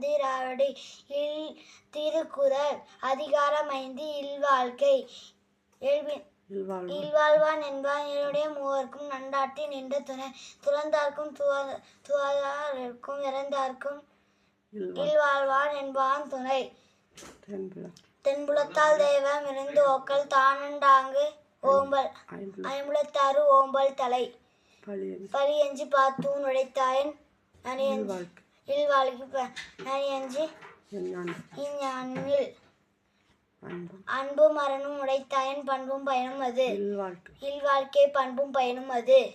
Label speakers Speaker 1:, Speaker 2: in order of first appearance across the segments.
Speaker 1: தந்திராவடி இல் திருக்குறள் அதிகாரம் ஐந்து இல்வாழ்க்கை
Speaker 2: இல்வாழ்வு.
Speaker 1: இல்வாழ்வான் என்பான். என்னுடைய மூவர்க்கும் நண்டாட்டி நின்ற துணை துறந்தார்க்கும் துவ- துவாதார்க்கும் இறந்தார்க்கும்
Speaker 2: இல்வா
Speaker 1: இல்வாழ்வான் என்பான் துணை.
Speaker 2: தென்புல.
Speaker 1: தென்புலத்தால் தெய்வம் இருந்து ஓக்கல் தானண்டாங்கு ஓம்பல்
Speaker 2: ஐம்புல.
Speaker 1: ஐம்புலத்தாறு ஓம்பல் தலை. பழியஞ்சி பார்த்தூன் உடைத்தாயன் நனியஞ்சி ப- நனியஞ்சி
Speaker 2: என்னாண்டு
Speaker 1: இஞ்ஞானில்
Speaker 2: அன்பும்
Speaker 1: அன்பு மரணும் உடைத்தாயன் பண்பும் பயனும் அது.
Speaker 2: இல்வாழ்க்கை.
Speaker 1: பண்பும் பயனும் அது.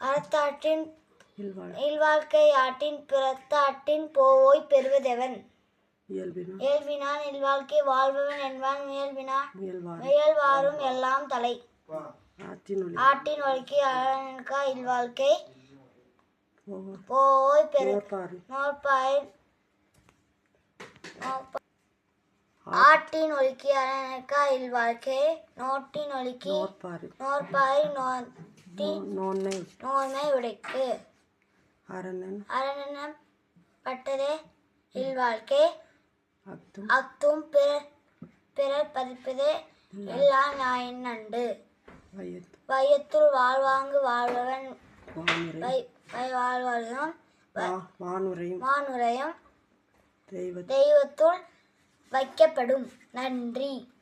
Speaker 1: அறத்தாற்றின்
Speaker 2: இல்வாழ்க்கை
Speaker 1: ஆட்டின் பிறத்தாட்டின் போவோய் பெறுவதெவன்?
Speaker 2: இயல்பினா?
Speaker 1: இயல்பினான் இல்வாழ்க்கை வாழ்பவன் என்பான்
Speaker 2: முயல்வார்
Speaker 1: முயல்வாரும் எல்லாம் தலை. ஆட்டின் வாழ்க்கை அழகா இல்வாழ்க்கை போய் பெரு
Speaker 2: போர்ப்பாரி
Speaker 1: நோற்பாய் நோற்ப- ஆட்டின் ஒலிக்கி அழகா இல்வாழ்க்கை நோட்டின் ஒலிக்கி
Speaker 2: நோற்பாரி
Speaker 1: நோற்பாய் நோட்டி
Speaker 2: நோன்னை.
Speaker 1: நோய்மை உடைக்கு
Speaker 2: அரணன்.
Speaker 1: அரணம் பட்டதே இல்வாழ்க்கை
Speaker 2: அத்தும்.
Speaker 1: அத்தும் பிறர் பிறர் பதிப்பதே எல்லா நாயின் நண்டு.
Speaker 2: வயத்து
Speaker 1: வையத்துள் வாழ்வாங்கு வாழ்பவன்
Speaker 2: வானுரை
Speaker 1: வை வை வாழ்வாளும்
Speaker 2: வா- வானுரையும்.
Speaker 1: மானுரையும்
Speaker 2: தெய்வ
Speaker 1: தெய்வத்துள் வைக்கப்படும். நன்றி.